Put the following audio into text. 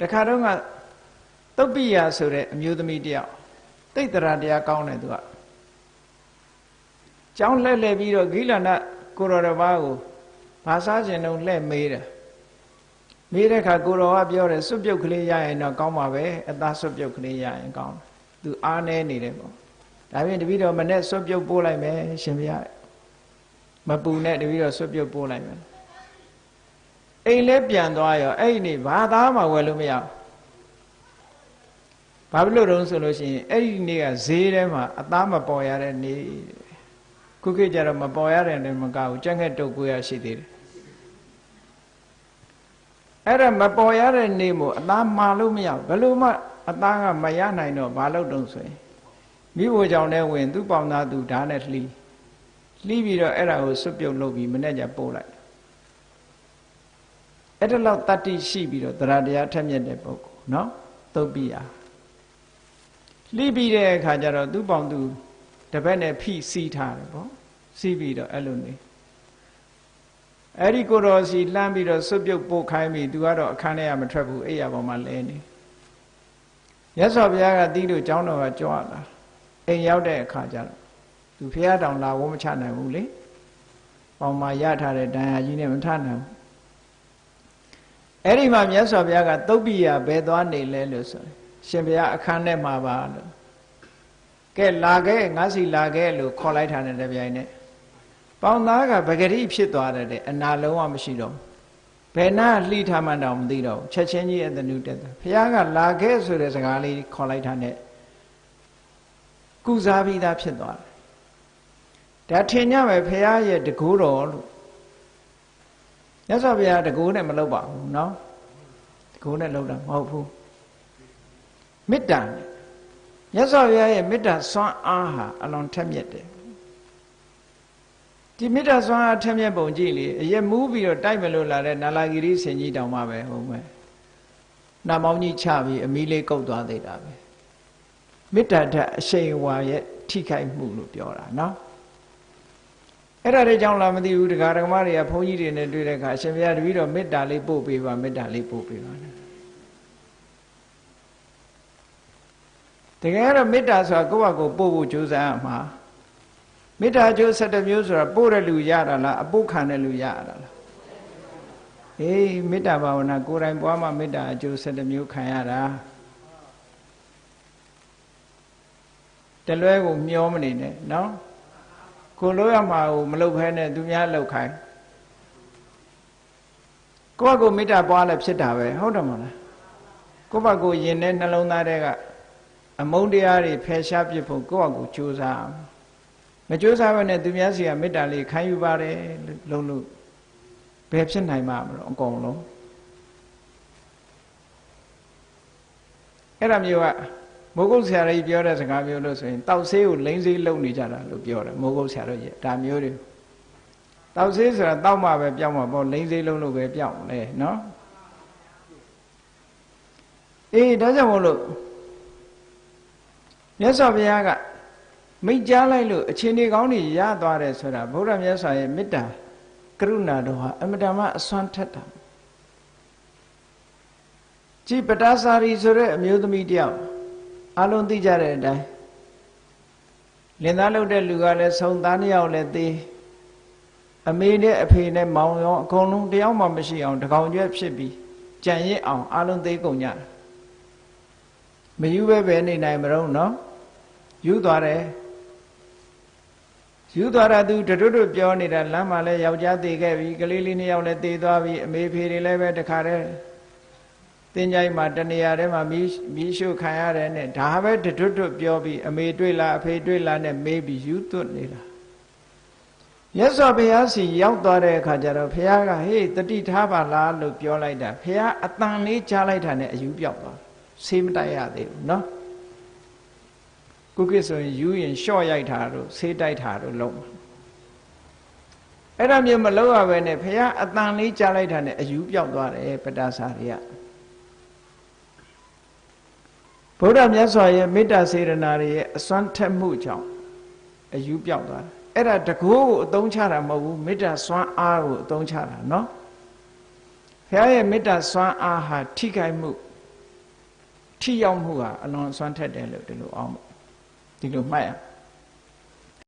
တခါတော့ကသုတ်ပိယဆိုတဲ့အမျိုးသမီးတယောက်တိတ်တရာတရားကောင်းတယ်သူကကျောင်းလှည့်လှည့်ပြီးတော့ဂိလန္ဒကိုရောတပါးကိုဘာစားခြင်းတော့လှည့်မေးတယ်မေးတဲ့အခါကိုရောကပြောတယ်စွတ်ပြုတ်ကလေးရရင်တော့ကောင်းပါပဲအသားစွတ်ပြုတ်ကလေးရရင်ကောင်းတယ်သူအားနေနေတယ်ပေါ့ဒါပြင်တပည့်တော်မနဲ့စွတ်ပြုတ်ပို့လိုက်မယ်ရှင်ဗျာမပူနဲ့တပည့်တော်စွတ်ပြုတ်ပို့လိုက်မယ် အိမ်လဲပြန်သွားရောအဲ့ဒီနေ့ဘာသားမှဝယ်လို့မရဘာဖြစ်လို့တုံးဆိုလို့ရှိရင်အဲ့ဒီနေ့ကဈေးထဲမှာအသားမပေါ်ရတဲ့နေ့ခုခေတ်ကျတော့မပေါ်ရတဲ့နေ့မကဘူးကြက်ငှက်တုတ်ကိုရရှိသေးတယ်အဲ့ဒါမပေါ်ရတဲ့နေ့မို့အသားမာလို့မရဘယ်လို့မှအသားကမရနိုင်တော့ဘာလို့တုံးဆိုရင်မိဖို့ကြောင့်လည်းဝင် သူ့ပေါင်သားသူဓာတ်နဲ့လှီးလှီးပြီးတော့အဲ့ဒါကိုစွတ်ပြုတ်လုပ်ပြီးမနေ့ကျပို့လိုက် အဲ့ဒါလောက်တတ္တိရှိပြီးတော့တရားတရားထက်မြက်တဲ့ပုဂ္ဂိုလ်နော်သုတ်ပိယလှီးပြီးတဲ့အခါကျတော့သူ့ပေါင်သူတပည့်နဲ့ဖိစီးထားတယ်ပေါ့စီးပြီးတော့အဲ့လိုနေအဲ့ဒီကိုတော်စီလှမ်းပြီးတော့စွတ်ပြုတ်ပို့ခိုင်းပြီးသူကတော့အခန်းထဲကမထွက်ဘူးအိယာပေါ်မှာလဲနေရသော်ဘုရားကတီးလို့ကျောင်းတော်ကကြွလာအိမ်ရောက်တဲ့အခါကျတော့သူဖះတောင်လာဝမချနိုင်ဘူးလေပေါင်မှာရထားတဲ့တန်ရာကြီးနဲ့မထနိုင်ဘူး အဲ့ဒီမှာမြတ်စွာဘုရားကသုတ်ပိယဘယ်သွားနေလဲလို့ဆိုရှင်ဘုရားအခန်းထဲမှာပါလို့ကဲလာခဲ့ငါစီလာခဲ့လို့ခေါ်လိုက်တာနဲ့တပြိုင်နက်ပေါင်သားကပဂရိဖြစ်သွားတဲ့အနာလုံးဝမရှိတော့ဘယ်နာလှိထားမှတောင်မသိတော့ဘူးချက်ချင်းကြီးအတနုတက်တာဘုရားကလာခဲ့ဆိုတဲ့စကားလေးခေါ်လိုက်တာနဲ့ကုစားပြီးသားဖြစ်သွားတယ်ဒါထင်ကြမယ်ဘုရားရဲ့တကူတော်လို့ မြတ်စွာဘုရားတကူနဲ့မလုပ်ပါဘူးเนาะတကူနဲ့လုပ်တာမဟုတ်ဘူးမေတ္တာနဲ့မြတ်စွာဘုရားရဲ့မေတ္တာစွမ်းအားဟာအလွန်ထက်မြက်တယ်ဒီမေတ္တာစွမ်းအားထက်မြက်ပုံကြည့်လေအရက်မူးပြီးတော့တိုက်မလို့လာတဲ့နာလာဂီရိဆင်ကြီးတောင်မှပဲဟုတ်မယ်နာမောင်းကြီးချပြီးအမီးလေးကုတ်သွားသေးတာပဲမေတ္တာဓာတ်အရှိန်ဝါရဲ့ထိခိုက်မှုလို့ပြောတာနော် အဲ့ဒါတွေကြောင့်လားမသိဘူးတရားဓမ္မတွေကဘုန်းကြီးတွေနဲ့တွေ့တဲ့အခါအရှင်ဘုရားတပည့်တော်မေတ္တာလေးပို့ပေးပါမေတ္တာလေးပို့ပေးပါတကယ်တော့မေတ္တာဆိုတာကိုယ့်ဘာကိုပို့ဖို့ကြိုးစားရမှာမေတ္တာကျိုး7မျိုးဆိုတာပို့တဲ့လူရတာလားအပုတ်ခံတဲ့လူရတာလားအေးမေတ္တာဘာဝနာကိုယ်တိုင်ပွားမှမေတ္တာအကျိုး7မျိုးခံရတာတလွဲကိုမျောမနေနဲ့နော် ကိုလို့ရမှာကိုမလုပ်ဖဲနဲ့သူများလောက်ခိုင်းကိုယ့်ဘကိုမေတ္တာပွားလဲဖြစ်တာပဲဟုတ်တယ်မလားကိုယ့်ဘကိုယင်တဲ့နှလုံးသားတွေကအမုန်းတရားတွေဖယ်ရှားပြစ်ဖို့ကိုယ့်ဘကိုကြိုးစားအောင်မကြိုးစားဘဲနဲ့သူများစီကမေတ္တာလေးခံယူပါတယ်လုံးလို့ဘယ်ဖြစ်နိုင်မှာမလို့အကုန်လုံးအဲ့ဒါမျိုးက မိုးကုတ်ဆရာကြီးပြောတဲ့စကားမျိုးလို့ဆိုရင်တောက်ဆေးကိုလိမ့်ဆေးလုံနေကြတာလို့ပြောတယ်မိုးကုတ်ဆရာတို့ကြီးဒါမျိုးတွေတောက်ဆေးဆိုတာတောက်မှပဲပြောင်းမှာပေါ့လိမ့်ဆေးလုံလို့ပဲပြောင်းလေနော်အေးဒါကြောင့်မို့လို့မြတ်စွာဘုရားကမိတ်ကြားလိုက်လို့အချင်းဒီကောင်းတွေရသွားတယ်ဆိုတာဗုဒ္ဓမြတ်စွာရဲ့မေတ္တာကရုဏာတော်ဟာအမတန်မှအစွမ်းထက်တာကြည်ပတာစာရီဆိုတဲ့အမျိုးသမီးတယောက် အလုံးသိကြတဲ့အတိုင်းလင်သားလုပ်တဲ့လူကလည်းဆုံးသားနှစ်ယောက်လည်းသေးအမေနဲ့အဖေနဲ့မောင်ရောအကုန်လုံးတယောက်မှမရှိအောင်တကောင်ကျွဲဖြစ်ပြီးကြံရစ်အောင်အလုံးသေးကုန်ကြတယ်မယူပဲပဲနေနိုင်မတော့နော်ယူသွားတယ်ယူသွားတာသူတွတ်တွတ်ပြောနေတာလမ်းမှာလဲယောက်ျားသေးခဲ့ပြီကလေးလေးနှစ်ယောက်လည်းသေးသွားပြီအမေဖေတွေလည်းပဲတခါတည်း တင်းကြိုင်မှာတနေရာထဲမှာမီးမီးရှို့ခံရတယ်နဲ့ဒါပဲတွတ်တွတ်ပြောပြီးအမေတွေ့လားအဖေတွေ့လားနဲ့မေးပြီးယူသွတ်နေတာမြတ်စွာဘုရားစီရောက်သွားတဲ့အခါကျတော့ဘုရားကဟေးတတိထားပါလားလို့ပြောလိုက်တာဘုရားအတန်လေးကြားလိုက်တာနဲ့အယူပြောက်သွားဆေးမတိုက်ရသေးဘူးเนาะကုကိဆိုရင်ယူရင်ရှော့ရိုက်တာတို့ဆေးတိုက်တာတို့လုံးအဲ့ဒါမျိုးမလုပ်ရဘဲနဲ့ဘုရားအတန်လေးကြားလိုက်တာနဲ့အယူပြောက်သွားတယ်ပတ္တစာတွေက ဗုဒ္ဓမြတ်စွာရဲ့မေတ္တာစေရနာတွေရဲ့အစွမ်းထက်မှုကြောင့်အယူပြောက်သွားတယ်အဲ့ဒါတကိုးကိုအသုံးချတာမဟုတ်ဘူးမေတ္တာစွမ်းအားကိုအသုံးချတာเนาะဘုရားရဲ့မေတ္တာစွမ်းအားဟာထိခိုက်မှု ထိရောက်မှုဟာအလွန်အစွမ်းထက်တယ်လို့ဒီလိုအောင်ဒီလိုမှတ်ရ